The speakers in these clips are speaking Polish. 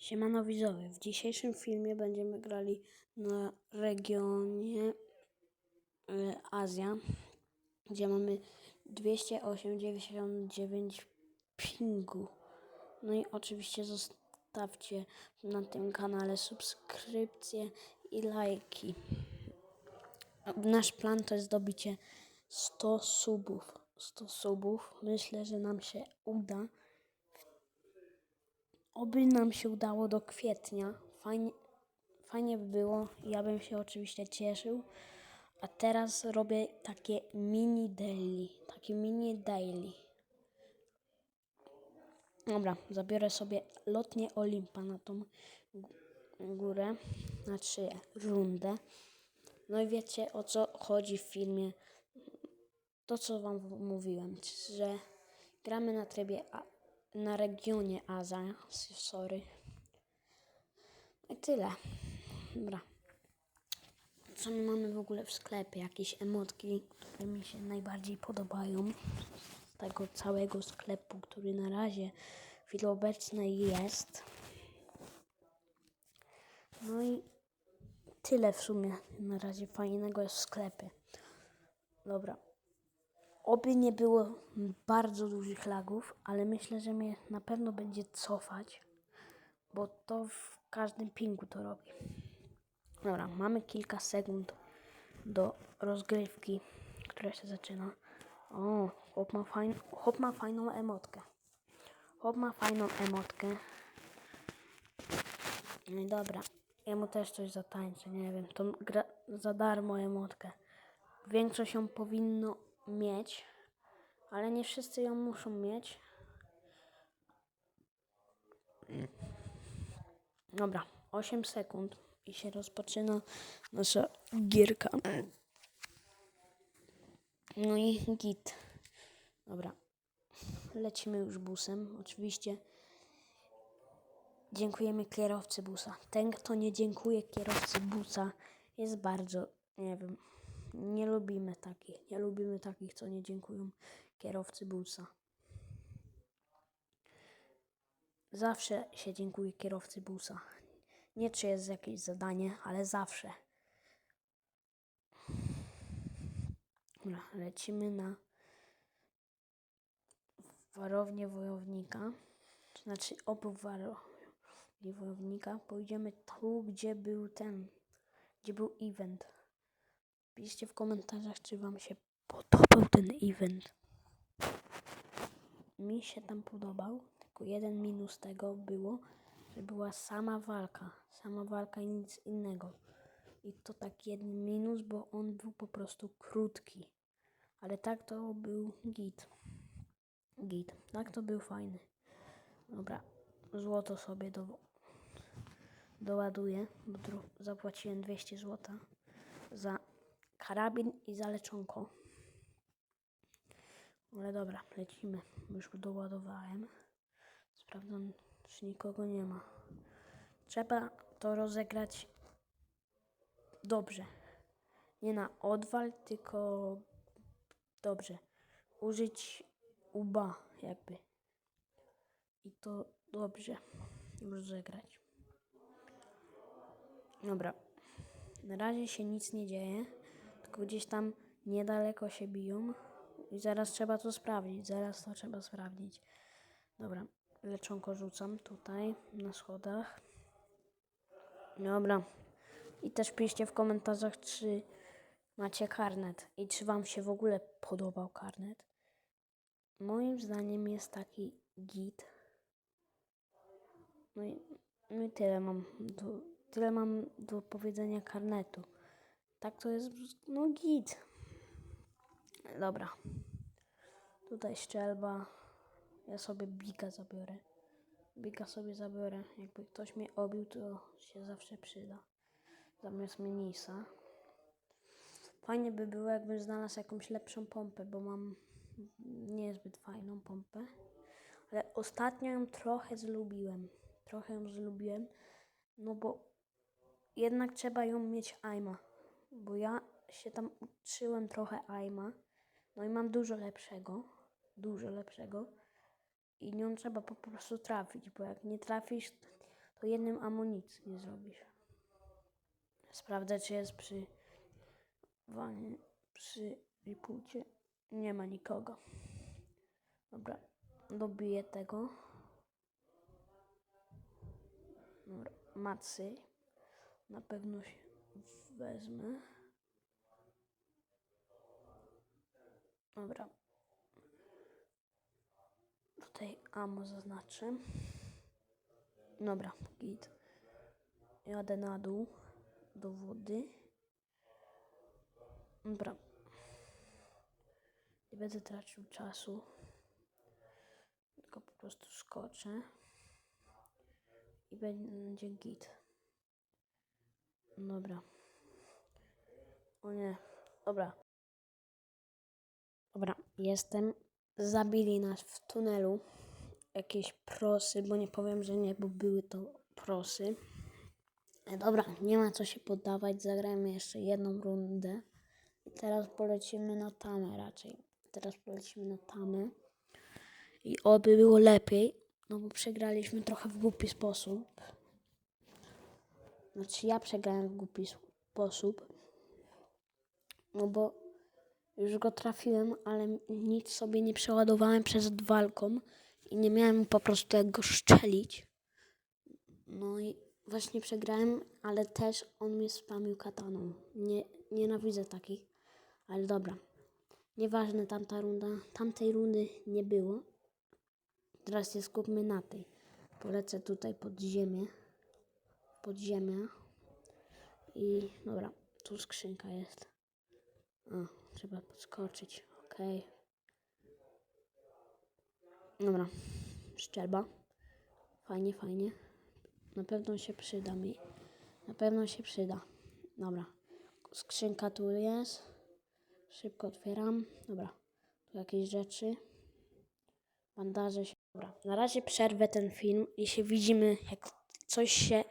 Siemano widzowie, w dzisiejszym filmie będziemy grali na regionie e, Azja, gdzie mamy 208,99 pingu. No i oczywiście zostawcie na tym kanale subskrypcje i lajki. Nasz plan to jest zdobycie 100 subów. 100 subów. Myślę, że nam się uda. Oby nam się udało do kwietnia. Fajnie, fajnie by było. Ja bym się oczywiście cieszył. A teraz robię takie mini daily. Takie mini daily. Dobra, zabiorę sobie lotnię Olimpa na tą górę. Znaczy rundę. No i wiecie o co chodzi w filmie. To co wam mówiłem, że gramy na trybie na regionie Aza, sorry. I tyle. Dobra. Co my mamy w ogóle w sklepie? Jakieś emotki, które mi się najbardziej podobają z tego całego sklepu, który na razie w chwili obecnej jest. No i tyle w sumie na razie fajnego jest w sklepie. Dobra. Oby nie było bardzo dużych lagów, ale myślę, że mnie na pewno będzie cofać, bo to w każdym pingu to robi. Dobra, mamy kilka sekund do rozgrywki, która się zaczyna. O, chłop ma, fajn, chłop ma fajną emotkę. Chłop ma fajną emotkę. No i dobra, jemu też coś zatańczę, nie wiem, to gra za darmo emotkę. Większość ją powinno mieć, ale nie wszyscy ją muszą mieć. Dobra, 8 sekund i się rozpoczyna nasza gierka. No i git. Dobra, lecimy już busem. Oczywiście dziękujemy kierowcy busa. Ten, kto nie dziękuje kierowcy busa, jest bardzo, nie wiem, nie lubimy takich. Nie lubimy takich, co nie dziękują kierowcy busa. Zawsze się dziękuję kierowcy busa. Nie czy jest jakieś zadanie, ale zawsze. Dobra, lecimy na warownię wojownika. Znaczy obok warowni wojownika pójdziemy tu, gdzie był ten, gdzie był event. Piszcie w komentarzach, czy wam się podobał ten event. Mi się tam podobał, tylko jeden minus tego było, że była sama walka. Sama walka i nic innego. I to tak jeden minus, bo on był po prostu krótki. Ale tak to był git. Git. Tak to był fajny. Dobra, złoto sobie do, doładuję, bo zapłaciłem 200 złota za karabin i za leczonko. Ale dobra, lecimy. Już doładowałem. Sprawdzam, czy nikogo nie ma. Trzeba to rozegrać dobrze. Nie na odwal, tylko dobrze. Użyć uba, jakby. I to dobrze rozegrać. Dobra. Na razie się nic nie dzieje, gdzieś tam niedaleko się biją. I zaraz trzeba to sprawdzić. Zaraz to trzeba sprawdzić. Dobra, leczonko rzucam tutaj na schodach. Dobra. I też piszcie w komentarzach, czy macie karnet i czy wam się w ogóle podobał karnet. Moim zdaniem jest taki git. No i, no i tyle mam do, tyle mam do powiedzenia karnetu. Tak to jest, no git. Dobra. Tutaj szczelba. Ja sobie bika zabiorę. Bika sobie zabiorę. Jakby ktoś mnie obił, to się zawsze przyda. Zamiast minisa. Fajnie by było, jakbym znalazł jakąś lepszą pompę, bo mam niezbyt fajną pompę. Ale ostatnio ją trochę zlubiłem. Trochę ją zlubiłem. No bo jednak trzeba ją mieć aima. Bo ja się tam uczyłem trochę aima. No i mam dużo lepszego. Dużo lepszego. I nią trzeba po prostu trafić, bo jak nie trafisz, to jednym amunicji nie zrobisz. Sprawdzę, czy jest przy wanie, przy ripucie. Nie ma nikogo. Dobra, dobiję tego. Dobra, macy. Na pewno się wezmę. Dobra. Tutaj amo zaznaczę. Dobra, git. Jadę na dół do wody. Dobra. Nie będę tracił czasu. Tylko po prostu skoczę. I będzie git. Dobra. O nie. Dobra. Dobra, jestem. Zabili nas w tunelu. Jakieś prosy, bo nie powiem, że nie, bo były to prosy. E, Dobra, nie ma co się poddawać. Zagrajmy jeszcze jedną rundę. I teraz polecimy na tamę raczej. Teraz polecimy na tamę. I oby było lepiej, no bo przegraliśmy trochę w głupi sposób. Znaczy ja przegrałem w głupi sposób. No bo już go trafiłem, ale nic sobie nie przeładowałem przed walką i nie miałem po prostu jak go szczelić. No i właśnie przegrałem, ale też on mnie spamił kataną. Nie, nienawidzę takich, ale dobra. Nieważne tamta runda, tamtej rundy nie było. Teraz się skupmy na tej. Polecę tutaj pod ziemię. Pod ziemię. I dobra, tu skrzynka jest. O, trzeba podskoczyć. Okej. Dobra, szczelba. Fajnie, fajnie. Na pewno się przyda mi. Na pewno się przyda. Dobra. Skrzynka tu jest. Szybko otwieram. Dobra. Tu jakieś rzeczy. Bandaże się. Dobra. Na razie przerwę ten film i się widzimy, jak coś się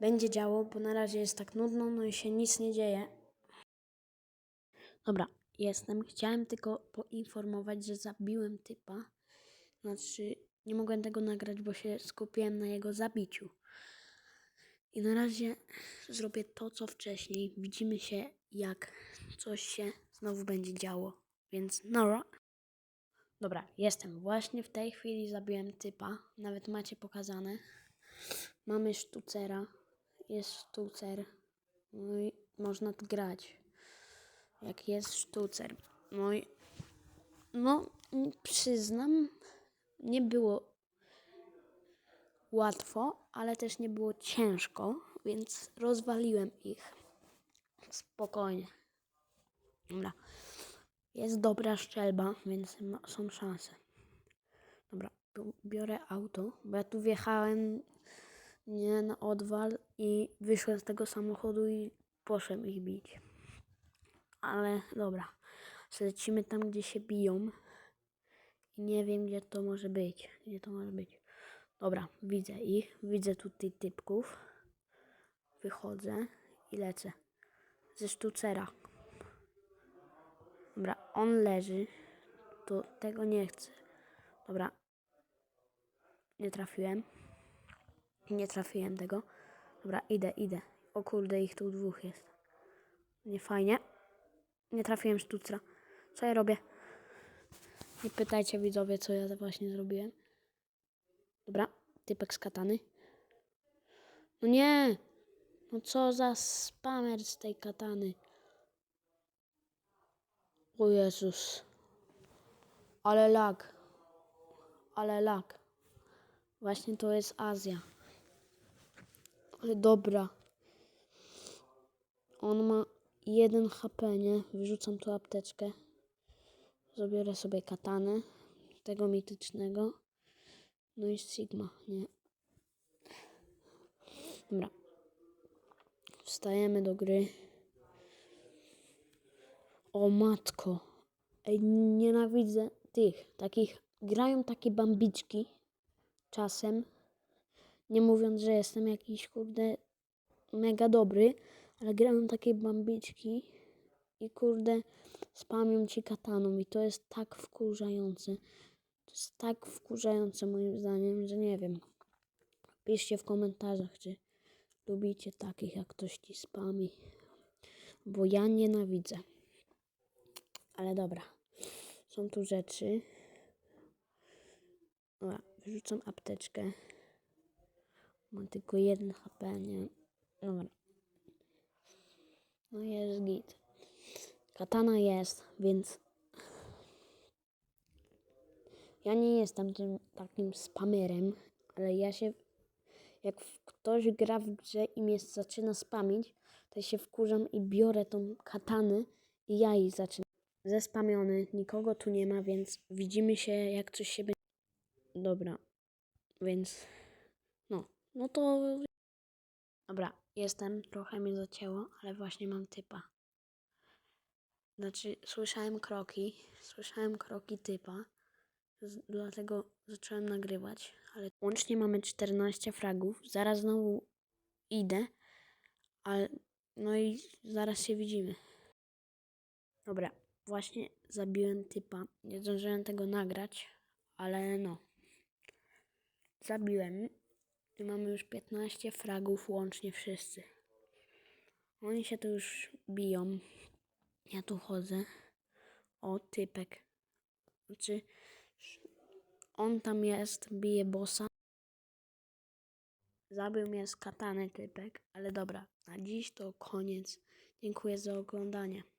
będzie działo, bo na razie jest tak nudno, no i się nic nie dzieje. Dobra, jestem. Chciałem tylko poinformować, że zabiłem typa. Znaczy, nie mogłem tego nagrać, bo się skupiłem na jego zabiciu. I na razie zrobię to, co wcześniej. Widzimy się, jak coś się znowu będzie działo. Więc Nora. Dobra, jestem. Właśnie w tej chwili zabiłem typa. Nawet macie pokazane. Mamy sztucera. Jest sztucer. No i można grać. Jak jest sztucer. No. No, przyznam, nie było łatwo, ale też nie było ciężko, więc rozwaliłem ich. Spokojnie. Dobra. Jest dobra szczelba, więc ma, są szanse. Dobra, bi- biorę auto, bo ja tu wjechałem nie na odwal i wyszłem z tego samochodu i poszedłem ich bić. Ale dobra, lecimy tam, gdzie się biją. I nie wiem, gdzie to może być. Gdzie to może być. Dobra, widzę ich. Widzę tutaj typków. Wychodzę i lecę. Ze sztucera. Dobra, on leży. To tego nie chcę. Dobra. Nie trafiłem. Nie trafiłem tego. Dobra, idę, idę. O kurde, ich tu dwóch jest. Nie fajnie. Nie trafiłem sztucera. Co ja robię? Nie pytajcie widzowie, co ja właśnie zrobiłem. Dobra, typek z katany. No nie! No co za spamer z tej katany. O Jezus. Ale lag. Ale lag. Właśnie to jest Azja. Ale dobra. On ma jeden HP, nie? Wyrzucam tu apteczkę. Zabiorę sobie katanę. Tego mitycznego. No i Sigma, nie? Dobra. Wstajemy do gry. O matko. Ej, nienawidzę tych, takich, grają takie bambiczki czasem. Nie mówiąc, że jestem jakiś, kurde, mega dobry, ale grają takie bambiczki i kurde, spamią ci kataną i to jest tak wkurzające. To jest tak wkurzające moim zdaniem, że nie wiem. Piszcie w komentarzach, czy lubicie takich, jak ktoś ci spami. Bo ja nienawidzę. Ale dobra. Są tu rzeczy. Dobra, wyrzucam apteczkę. Mam tylko jeden HP, nie? Dobra. No jest git. Katana jest, więc ja nie jestem tym takim spamerem, ale ja się, jak ktoś gra w grze i mnie zaczyna spamić, to się wkurzam i biorę tą katanę i ja jej zaczynam. Zespamiony, nikogo tu nie ma, więc widzimy się, jak coś się będzie. Dobra, więc no, no to. Dobra, jestem, trochę mnie zacięło, ale właśnie mam typa. Znaczy, słyszałem kroki, słyszałem kroki typa, z, dlatego zacząłem nagrywać, ale łącznie mamy 14 fragów, zaraz znowu idę, ale no i zaraz się widzimy. Dobra, właśnie zabiłem typa, nie zdążyłem tego nagrać, ale no, zabiłem mamy już 15 fragów łącznie wszyscy. Oni się tu już biją, ja tu chodzę. O, typek. Znaczy, on tam jest, bije bossa. Zabił mnie z katany typek, ale dobra, na dziś to koniec. Dziękuję za oglądanie.